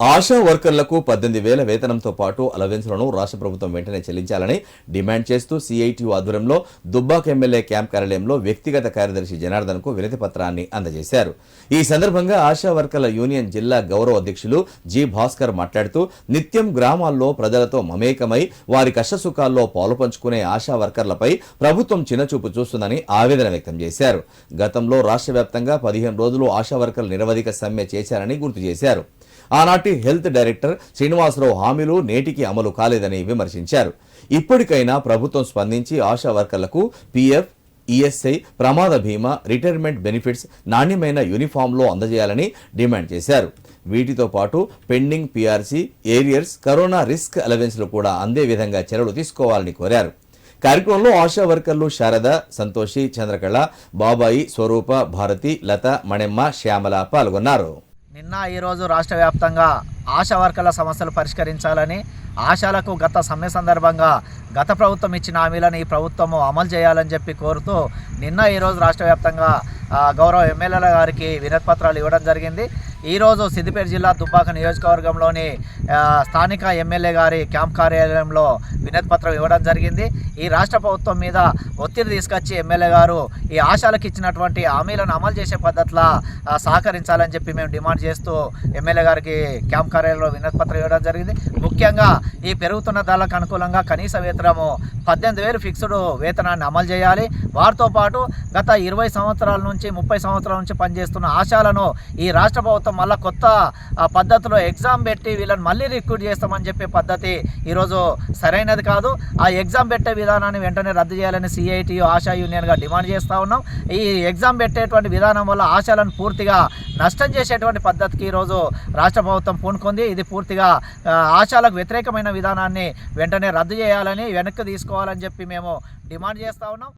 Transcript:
ఆశా వర్కర్లకు పద్దెనిమిది వేల వేతనంతో పాటు అలవెన్సులను రాష్ట్ర ప్రభుత్వం వెంటనే చెల్లించాలని డిమాండ్ చేస్తూ సిఐటియు ఆధ్వర్యంలో దుబ్బాక ఎమ్మెల్యే క్యాంప్ కార్యాలయంలో వ్యక్తిగత కార్యదర్శి జనార్దన్కు వినతి పత్రాన్ని అందజేశారు. ఈ సందర్భంగా ఆశా వర్కర్ల యూనియన్ జిల్లా గౌరవ అధ్యక్షులు జి భాస్కర్ మాట్లాడుతూ నిత్యం గ్రామాల్లో ప్రజలతో మమేకమై వారి కష్టసుఖాల్లో పాలు పంచుకునే ఆశా వర్కర్లపై ప్రభుత్వం చిన్నచూపు చూస్తుందని ఆవేదన వ్యక్తం చేశారు. గతంలో రాష్ట్ర వ్యాప్తంగా పదిహేను రోజులు ఆశా వర్కర్లు నిరవధిక సమ్మె చేశారని గుర్తు చేశారు. ఆనాటి హెల్త్ డైరెక్టర్ శ్రీనివాసరావు హామీలు నేటికి అమలు కాలేదని విమర్శించారు. ఇప్పటికైనా ప్రభుత్వం స్పందించి ఆశా వర్కర్లకు పీఎఫ్ ఈఎస్ఐ ప్రమాద బీమా రిటైర్మెంట్ బెనిఫిట్స్ నాణ్యమైన యూనిఫామ్లో అందజేయాలని డిమాండ్ చేశారు. వీటితో పాటు pending PRC arrears corona risk అలవెన్స్లు కూడా అందే విధంగా చర్యలు తీసుకోవాలని కోరారు. కార్యక్రమంలో ఆశా వర్కర్లు శారద సంతోషి చంద్రకళ బాబాయి స్వరూప భారతి లత మణెమ్మ శ్యామల పాల్గొన్నారు. నిన్న ఈరోజు రాష్ట్ర వ్యాప్తంగా ఆశా వర్కర్ల సమస్యలు పరిష్కరించాలని ఆశాలకు గత సమ్మె సందర్భంగా గత ప్రభుత్వం ఇచ్చిన హామీలను ఈ ప్రభుత్వము అమలు చేయాలని చెప్పి కోరుతూ నిన్న ఈరోజు రాష్ట్ర వ్యాప్తంగా గౌరవ ఎమ్మెల్యేల గారికి వినతిపత్రాలు ఇవ్వడం జరిగింది. ఈరోజు సిద్దిపేట జిల్లా దుబ్బాక నియోజకవర్గంలోని స్థానిక ఎమ్మెల్యే గారి క్యాంప్ కార్యాలయంలో వినతి పత్రం ఇవ్వడం జరిగింది. ఈ రాష్ట్ర ప్రభుత్వం మీద ఒత్తిడి తీసుకొచ్చి ఎమ్మెల్యే గారు ఈ ఆశాలకు ఇచ్చినటువంటి హామీలను అమలు చేసే పద్ధతిలో సహకరించాలని చెప్పి మేము డిమాండ్ చేస్తూ ఎమ్మెల్యే గారికి క్యాంప్ కార్యాలయంలో వినతి పత్రం ఇవ్వడం జరిగింది. ముఖ్యంగా ఈ పెరుగుతున్న ధరలకు అనుకూలంగా కనీస వేతనము పద్దెనిమిది వేలు ఫిక్స్డ్ వేతనాన్ని అమలు చేయాలి. వారితో పాటు గత ఇరవై సంవత్సరాల నుంచి ముప్పై సంవత్సరాల నుంచి పనిచేస్తున్న ఆశాలను ఈ రాష్ట్ర ప్రభుత్వం మళ్ళీ కొత్త పద్ధతిలో ఎగ్జామ్ పెట్టి వీళ్ళని మళ్ళీ రిక్రూట్ చేస్తామని చెప్పే పద్ధతి ఈరోజు సరైనది కాదు. ఆ ఎగ్జామ్ పెట్టే విధానాన్ని వెంటనే రద్దు చేయాలని సిఐటి ఆశా యూనియన్గా డిమాండ్ చేస్తూ ఉన్నాం. ఈ ఎగ్జామ్ పెట్టేటువంటి విధానం వల్ల ఆశాలను పూర్తిగా నష్టం చేసేటువంటి పద్ధతికి ఈరోజు రాష్ట్ర ప్రభుత్వం పూనుకుంది. ఇది పూర్తిగా ఆశాలకు వ్యతిరేకమైన విధానాన్ని వెంటనే రద్దు చేయాలని వెనక్కి తీసుకోవాలని చెప్పి మేము డిమాండ్ చేస్తూ ఉన్నాం.